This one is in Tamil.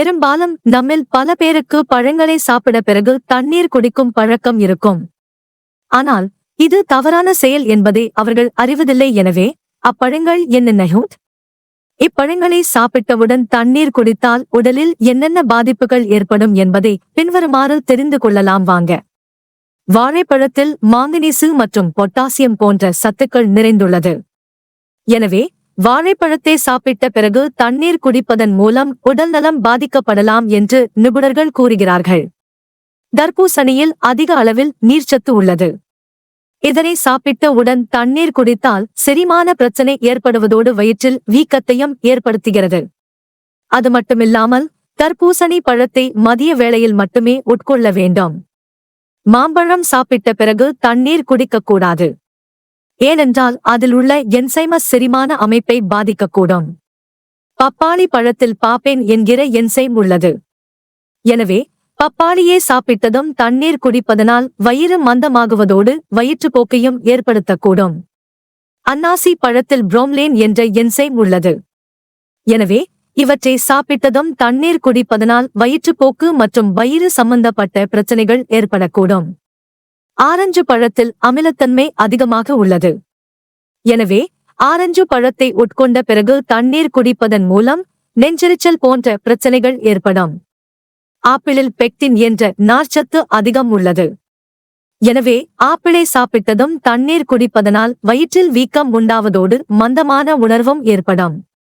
பெரும்பாலும் நம்மில் பல பேருக்கு பழங்களை சாப்பிட பிறகு தண்ணீர் குடிக்கும் பழக்கம் இருக்கும். ஆனால் இது தவறான செயல் என்பதை அவர்கள் அறிவதில்லை எனவே அப்பழங்கள் என்னென்ன இப்பழங்களை சாப்பிட்டவுடன் தண்ணீர் குடித்தால் உடலில் என்னென்ன பாதிப்புகள் ஏற்படும் என்பதை பின்வருமாறு தெரிந்து கொள்ளலாம் வாங்க. வாழைப்பழத்தில் மாங்கனீசு மற்றும் பொட்டாசியம் போன்ற சத்துக்கள் நிறைந்துள்ளது. எனவே வாழைப்பழத்தை சாப்பிட்ட பிறகு தண்ணீர் குடிப்பதன் மூலம் உடல்நலம் பாதிக்கப்படலாம் என்று நிபுணர்கள் கூறுகிறார்கள். தர்பூசணியில் அதிக அளவில் நீர்ச்சத்து உள்ளது. இதனை சாப்பிட்ட உடன் தண்ணீர் குடித்தால் செரிமான பிரச்சனை ஏற்படுவதோடு வயிற்றில் வீக்கத்தையும் ஏற்படுத்துகிறது. அது மட்டுமில்லாமல் தர்பூசணி பழத்தை மதிய வேளையில் மட்டுமே உட்கொள்ள வேண்டும். மாம்பழம் சாப்பிட்ட பிறகு தண்ணீர் குடிக்கக்கூடாது. ஏனென்றால் அதில் உள்ள என்சைமஸ் செரிமான அமைப்பை பாதிக்கக்கூடும். பப்பாளி பழத்தில் பாப்பேன் என்கிற என்சைம் உள்ளது. எனவே பப்பாளியே சாப்பிட்டதும் தண்ணீர் குடிப்பதனால் வயிறு மந்தமாகுவதோடு வயிற்றுப்போக்கையும் ஏற்படுத்தக்கூடும். அன்னாசி பழத்தில் புரோம்லேன் என்ற என்சைம் உள்ளது. எனவே இவற்றை சாப்பிட்டதும் தண்ணீர் குடிப்பதனால் வயிற்றுப்போக்கு மற்றும் வயிறு சம்பந்தப்பட்ட பிரச்சனைகள் ஏற்படக்கூடும். ஆரஞ்சு பழத்தில் அமிலத்தன்மை அதிகமாக உள்ளது. எனவே ஆரஞ்சு பழத்தை உட்கொண்ட பிறகு தண்ணீர் குடிப்பதன் மூலம் நெஞ்செரிச்சல் போன்ற பிரச்சனைகள் ஏற்படும். ஆப்பிளில் பெக்டின் என்ற நார்ச்சத்து அதிகம் உள்ளது. எனவே ஆப்பிளை சாப்பிட்டதும் தண்ணீர் குடிப்பதனால் வயிற்றில் வீக்கம் உண்டாவதோடு மந்தமான உணர்வும் ஏற்படும்.